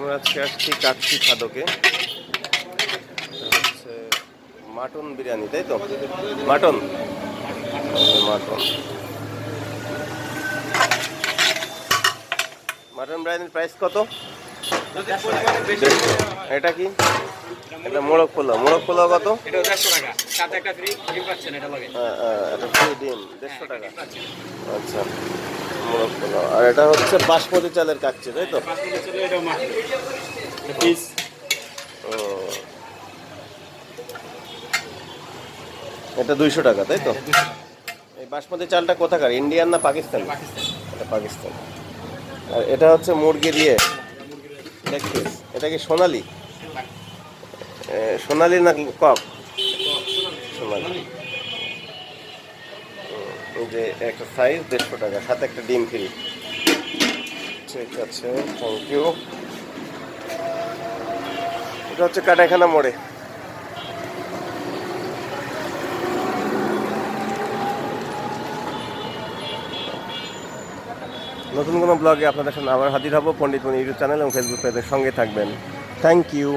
আমরা আজকে আসছি কাচ্চি খাদকে। হচ্ছে মাটন বিরিয়ানি তাই তো? মাটন? মাটন। মাটন বিরিয়ানির প্রাইস কত? এটা কি? এটা মোড়ক পোলাও। মোড়ক পোলাও কত? এটা ফ্রি ডিম দেড়শো টাকা। আচ্ছা। পোলাও আর এটা হচ্ছে বাসমতি চালের কাচ্চি তাই তো? এটা দুইশো টাকা তাই তো? এই বাসমতি চালটা কোথাকার ইন্ডিয়ান না পাকিস্তান? এটা পাকিস্তান। আর এটা হচ্ছে মুরগির ইয়ে লেগ পিস এটা কি সোনালি? সোনালি। না কক সোনালি। যে একটা সাইজ দেড়শো টাকা, সাথে একটা ডিম ফ্রি ঠিক আছে থ্যাংক ইউ এটা হচ্ছে কাটাখানা মোড়ে। নতুন কোনো ব্লগে আপনাদের সামনে আবার হাজির হব। পণ্ডিত মনি ইউটিউব চ্যানেল এবং ফেসবুক পেজের সঙ্গে থাকবেন। Thank you